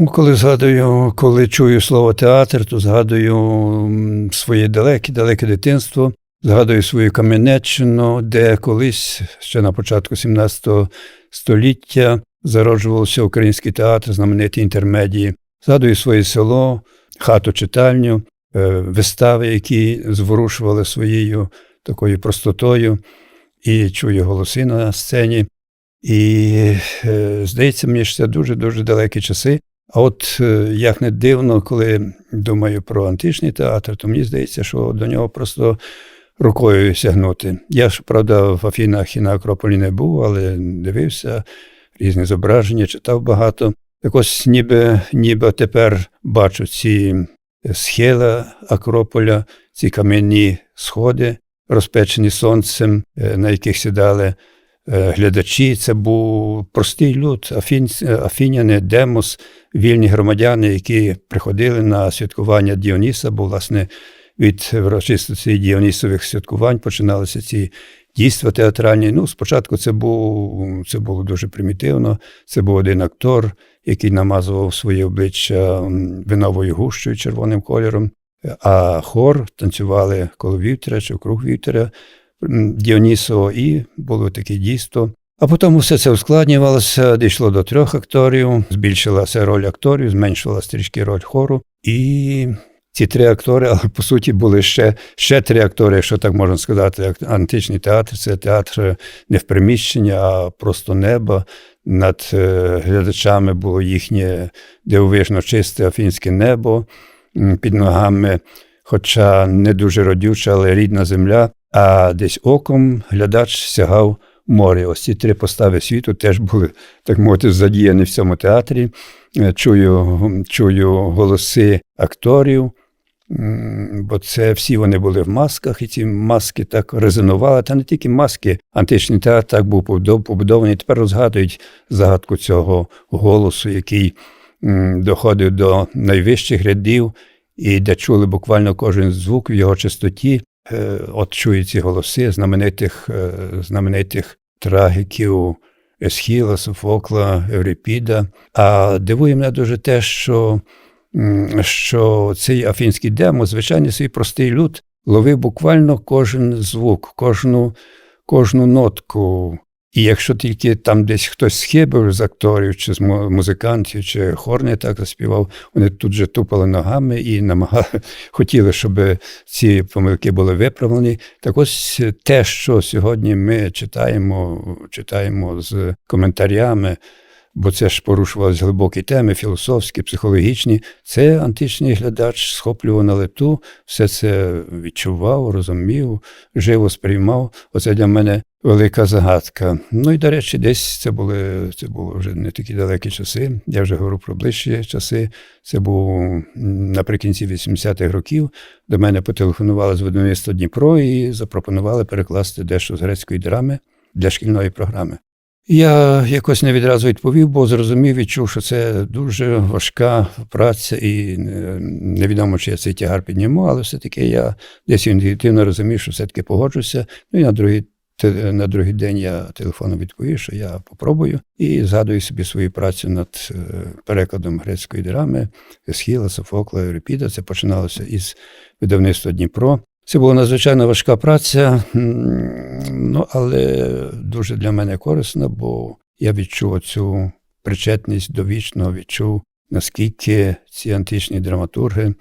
Ну, Коли згадую, коли чую слово театр, то згадую своє далеке, далеке дитинство, згадую свою Кам'янеччину, де колись, ще на початку 17 століття, зароджувався український театр, знамениті інтермедії. Згадую своє село, хату читальню, е, вистави, які зворушували своєю такою простотою, і чую голоси на сцені. І е, здається, мені що це дуже-дуже далекі часи. А от е, як не дивно, коли думаю про античний театр, то мені здається, що до нього просто рукою сягнути. Я ж, правда, в Афінах і на Акрополі не був, але дивився різні зображення, читав багато. Так ось ніби, ніби тепер бачу ці схили Акрополя, ці кам'яні сходи, розпечені сонцем, е, на яких сідали глядачі. Це був простий люд, афін, афіняни, демос, вільні громадяни, які приходили на святкування Діоніса, бо, власне, від урочистості Діонісових святкувань починалися ці дійства театральні. Ну, спочатку це, був, це було дуже примітивно. Це був один актор, який намазував своє обличчя виновою гущою червоним кольором, а хор танцювали коло вівтера чи круг вівтера м, Діонісового, і було таке дійство. А потім все це ускладнювалося, дійшло до трьох акторів, збільшилася роль акторів, зменшилася трішки роль хору. І ці три актори, але по суті були ще, ще три актори, якщо так можна сказати, античний театр. Це театр не в приміщенні, а просто небо. Над е, глядачами було їхнє дивовижно чисте афінське небо під ногами, хоча не дуже родюча, але рідна земля. А десь оком глядач сягав море. Ось ці три постави світу теж були, так мовити, задіяні в цьому театрі. Е, Чую, чую голоси акторів, бо це всі вони були в масках, і ці маски так резонували. Та не тільки маски, античний театр так був побудований. Тепер розгадують загадку цього голосу, який доходив до найвищих рядів, і де чули буквально кожен звук в його чистоті. Е, От чує ці голоси знаменитих, е, знаменитих трагіків Есхіла, Софокла, Еврипіда. А дивує мене дуже те, що, що цей афінський демо, звичайно, свій простий люд, ловив буквально кожен звук, кожну, кожну нотку. І якщо тільки там десь хтось схибив з акторів, чи з му- музикантів, чи хор не так заспівав, вони тут же тупали ногами і намагали, хотіли, щоб ці помилки були виправлені. Так ось те, що сьогодні ми читаємо, читаємо з коментарями, бо це ж порушувалися глибокі теми, філософські, психологічні. Це античний глядач схоплював на лету, все це відчував, розумів, живо сприймав. Оце для мене велика загадка. Ну і, до речі, десь це були це було вже не такі далекі часи. Я вже говорю про ближчі часи. Це був наприкінці 80-х років. До мене потелефонували з видавництва Дніпро і запропонували перекласти дещо з грецької драми для шкільної програми. Я якось не відразу відповів, бо зрозумів, відчув, що це дуже важка праця, і невідомо, чи я цей тягар підніму, але все-таки я десь інтуїтивно розумів, що все-таки погоджуся. Ну і на другий, на другий день я телефоном відповів, що я попробую, і згадую собі свою працю над е, перекладом грецької драми Есхіла, Софокла, Еврипіда. Це починалося із видавництва Дніпро. Це була надзвичайно важка праця, ну, але дуже для мене корисна, бо я відчув цю причетність до вічного, відчув, наскільки ці античні драматурги,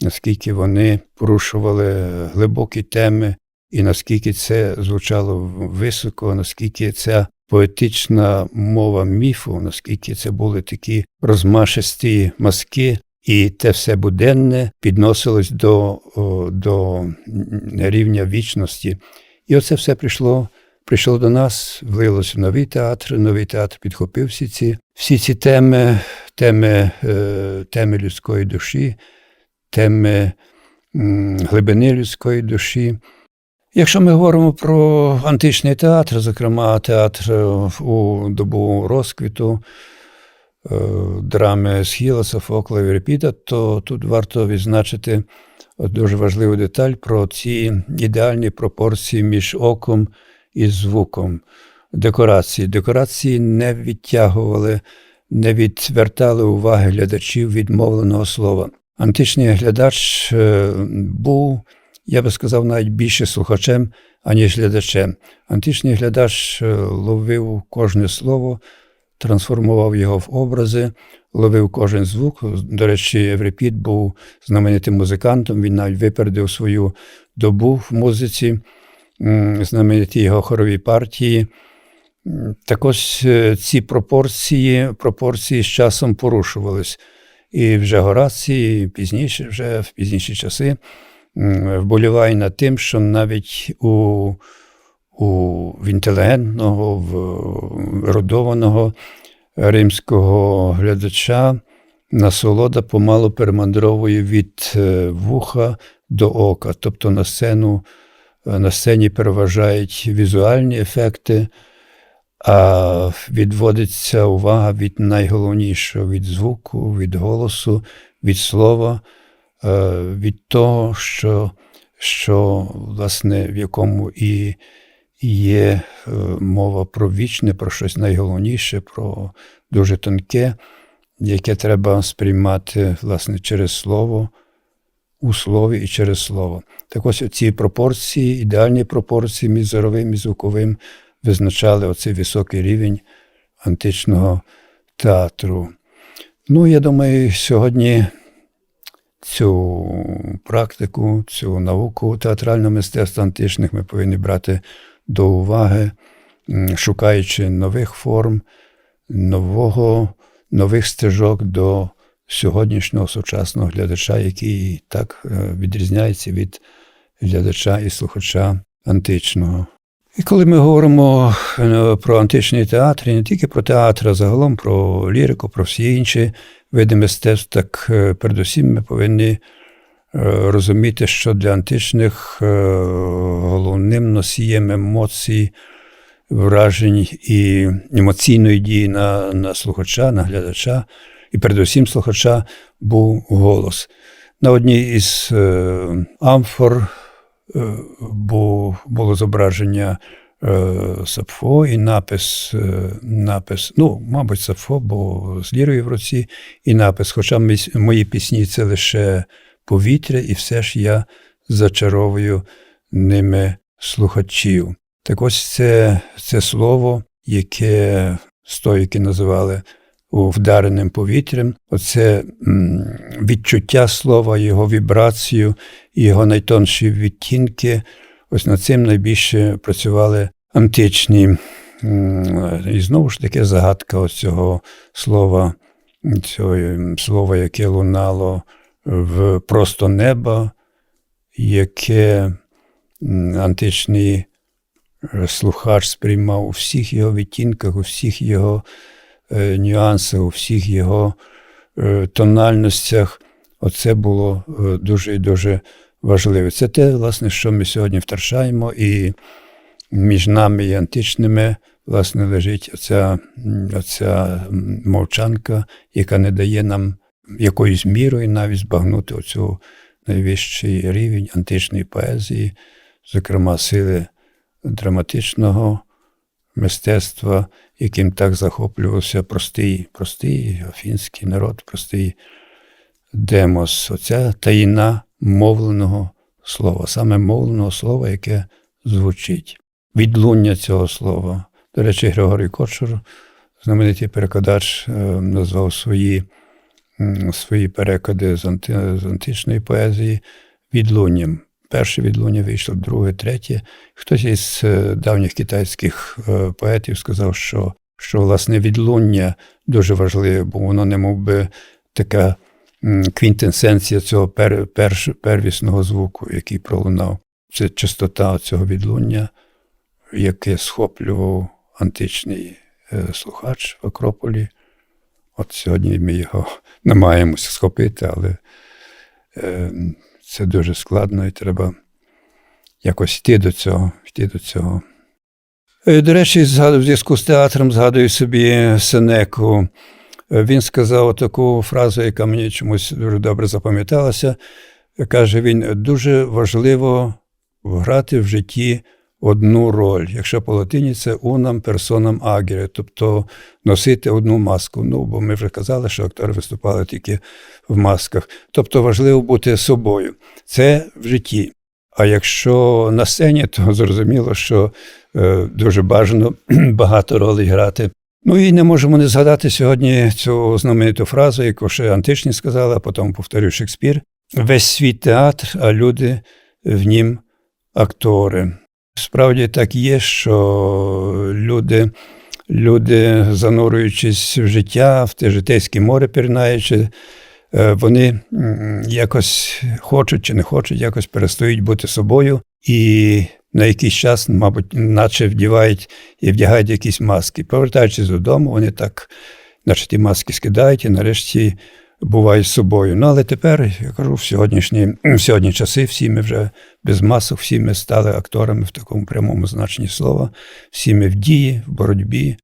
наскільки вони порушували глибокі теми, і наскільки це звучало високо, наскільки ця поетична мова міфу, наскільки це були такі розмашисті маски, і те все буденне підносилось до, до рівня вічності. І оце все прийшло, прийшло до нас, влилося в новий театр. Новий театр підхопив всі ці, всі ці теми, теми, е, теми людської душі, теми глибини людської душі. Якщо ми говоримо про античний театр, зокрема театр е, у добу розквіту, е, драми Схіла, Софокла і Еврипіда, то тут варто відзначити дуже важливу деталь про ці ідеальні пропорції між оком і звуком. Декорації. Декорації не відтягували не відвертали уваги глядачів від мовленого слова. Античний глядач е, був, я би сказав, навіть більше слухачем, аніж глядачем. Античний глядач е, ловив кожне слово, трансформував його в образи, ловив кожен звук. До речі, Еврипід був знаменитим музикантом, він навіть випередив свою добу в музиці, знамениті його хорові партії. Так ось е, ці пропорції, пропорції з часом порушувались. І вже Горацій, і пізніше, вже в пізніші часи, м, вболіває над тим, що навіть у, у в інтелігентного, в родованого римського глядача насолода помалу перемандровує від е, вуха до ока. Тобто на сцену, е, на сцені переважають візуальні ефекти, а відводиться увага від найголовнішого від звуку, від голосу, від слова, від того, що, що власне, в якому і є е, мова про вічне, про щось найголовніше, про дуже тонке, яке треба сприймати власне, через слово, у слові і через слово. Так ось ці пропорції, ідеальні пропорції між зоровим і звуковим визначали оцей високий рівень античного театру. Ну, я думаю, сьогодні цю практику, цю науку театрального мистецтва античних ми повинні брати до уваги, шукаючи нових форм, нового, нових стежок до сьогоднішнього сучасного глядача, який так е, відрізняється від глядача і слухача античного. І коли ми говоримо е, про античний театр, і не тільки про театр, а загалом про лірику, про всі інші види мистецтв, так е, передусім ми повинні е, розуміти, що для античних головним носієм емоцій, вражень і емоційної дії на, на слухача, на глядача, і передусім слухача був голос. На одній із амфор е, бу- було зображення е, Сапфо і напис, е, напис, ну, мабуть, Сапфо, бо з лірою в руці, і напис. Хоча мої пісні це лише повітря, і все ж я зачаровую ними слухачів. Так ось це, це слово, яке стоїки називали вдареним повітрям, оце відчуття слова, його вібрацію, його найтонші відтінки. Ось над цим найбільше працювали античні. І знову ж таки загадка ось цього слова, цього слова, яке лунало в просто неба, яке античний е, слухач сприймав у всіх його відтінках, у всіх його е, нюансах, у всіх його е, тональностях. Оце було е, дуже і дуже важливо. Це те, власне, що ми сьогодні втрачаємо, і між нами і античними, власне, лежить оця, оця мовчанка, яка не дає нам якоюсь мірою навіть збагнути оцю найвищий рівень античної поезії, зокрема сили драматичного мистецтва, яким так захоплювався простий, простий афінський народ, простий демос. Оця таїна мовленого слова, саме мовленого слова, яке звучить. Відлуння цього слова. До речі, Григорій Кочур, знаменитий перекладач, е, назвав свої, свої переклади з, з античної поезії відлунням. Перше відлуння вийшло, друге, третє. Хтось із е, давніх китайських е, поетів сказав, що, що власне відлуння дуже важливе, бо воно не мов би така м, квінтесенція цього пер, перш, первісного звуку, який пролунав. Це частота цього відлуння, яке схоплював античний е, слухач в Акрополі. От сьогодні ми його намагаємося схопити, але е, це дуже складно і треба якось йти до цього. Йти до цього. Е, До речі, в зв'язку з театром згадую собі Сенеку. Е, Він сказав таку фразу, яка мені чомусь дуже добре запам'яталася. Каже він: дуже важливо грати в житті одну роль. Якщо по латині це унам персонам агере, тобто носити одну маску. Ну, бо ми вже казали, що актори виступали тільки в масках. Тобто важливо бути собою. Це в житті. А якщо на сцені, то зрозуміло, що е, дуже бажано багато ролей грати. Ну і не можемо не згадати сьогодні цю знамениту фразу, яку ще античні сказали, а потім повторюю Шекспір. Весь світ театр, а люди в нім актори. Справді так є, що люди, люди занурюючись в життя, в те житейське море пірнаючи, е, вони якось хочуть чи не хочуть, якось перестають бути собою і на якийсь час, мабуть, наче вдівають і вдягають якісь маски. Повертаючись додому, вони так, наче ті маски скидають і нарешті бувають собою. Ну, але тепер, я кажу, в сьогоднішні, в сьогодні часи всі ми вже без масок, всі ми стали акторами в такому прямому значенні слова, всі ми в дії, в боротьбі,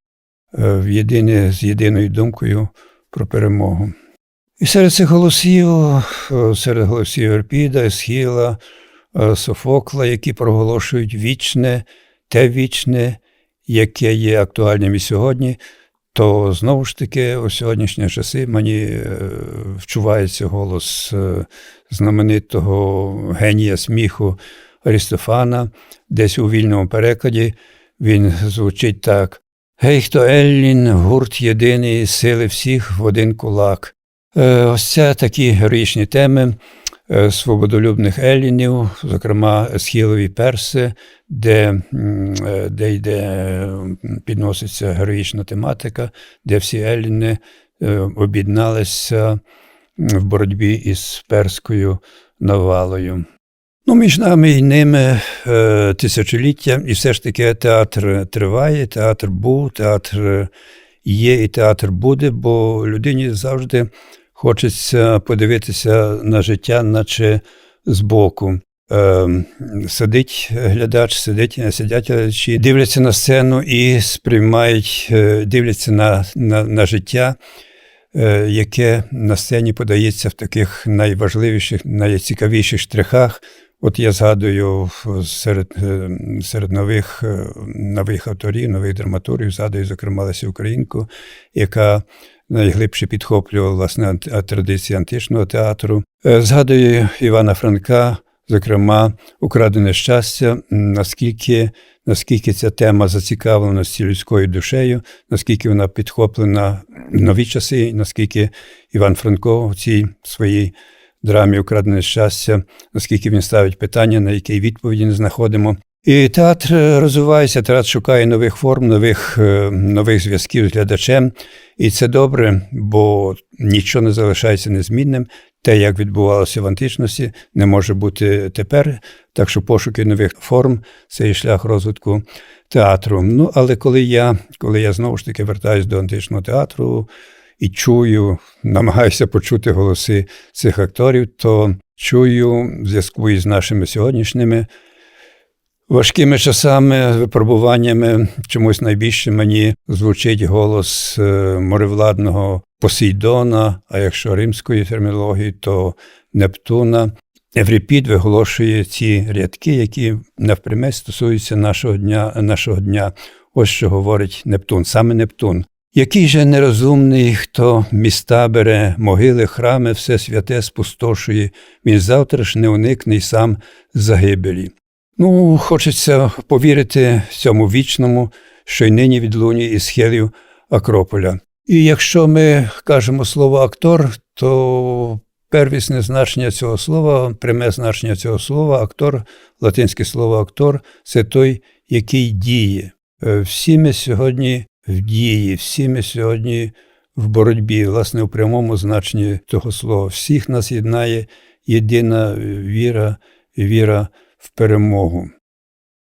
е, в єдине, з єдиною думкою про перемогу. І серед цих голосів, е, серед голосів Ерпіда, Есхіла, е, Софокла, які проголошують вічне, те вічне, яке є актуальним і сьогодні, то знову ж таки у сьогоднішні часи мені е, вчувається голос е, знаменитого генія сміху Арістофана, десь у вільному перекладі. Він звучить так: Гей, хто Еллін, гурт єдиний, сили всіх в один кулак. Е, Ось це такі героїчні теми свободолюбних елінів, зокрема схілові перси, де, е, де йде, підноситься героїчна тематика, де всі еліни е, об'єдналися в боротьбі із перською навалою. Ну, між нами і ними е, тисячоліття, і все ж таки театр триває, театр був, театр є і театр буде, бо людині завжди хочеться подивитися на життя, наче збоку. Е, сидить глядач, сидить, сидять глядачі, дивляться на сцену і сприймають, е, дивляться на, на, на життя, е, яке на сцені подається в таких найважливіших, найцікавіших штрихах. От я згадую серед, е, серед нових, нових авторів, нових драматургів, згадую, зокрема, Лесі Українку, яка найглибше підхоплювала власне традиції античного театру. Е, Згадую Івана Франка, зокрема, Украдене щастя, наскільки, наскільки ця тема зацікавленості людською душею, наскільки вона підхоплена в нові часи, наскільки Іван Франко в цій своїй драмі Украдене щастя, наскільки він ставить питання, на які відповіді не знаходимо. І театр розвивається, театр шукає нових форм, нових, е, нових зв'язків з глядачем. І це добре, бо нічого не залишається незмінним. Те, як відбувалося в античності, не може бути тепер. Так що пошуки нових форм це і шлях розвитку театру. Ну, але коли я, коли я знову ж таки вертаюся до античного театру і чую, намагаюся почути голоси цих акторів, то чую в зв'язку із нашими сьогоднішніми важкими часами, випробуваннями, чомусь найбільше мені звучить голос е, моревладного Посейдона, а якщо римської термінології, то Нептуна. Еврипід виголошує ці рядки, які навпрямець стосуються нашого дня, нашого дня. Ось що говорить Нептун, саме Нептун. Який же нерозумний, хто міста бере, могили, храми, все святе спустошує, він завтра ж не уникне й сам загибелі. Ну, хочеться повірити цьому вічному, що й нині відлуні із схилів Акрополя. І якщо ми кажемо слово актор, то первісне значення цього слова, пряме значення цього слова, актор, латинське слово актор це той, який діє. Е, Всі ми сьогодні в дії, всі ми сьогодні в боротьбі, власне, у прямому значенні того слова. Всіх нас єднає єдина віра, віра в перемогу.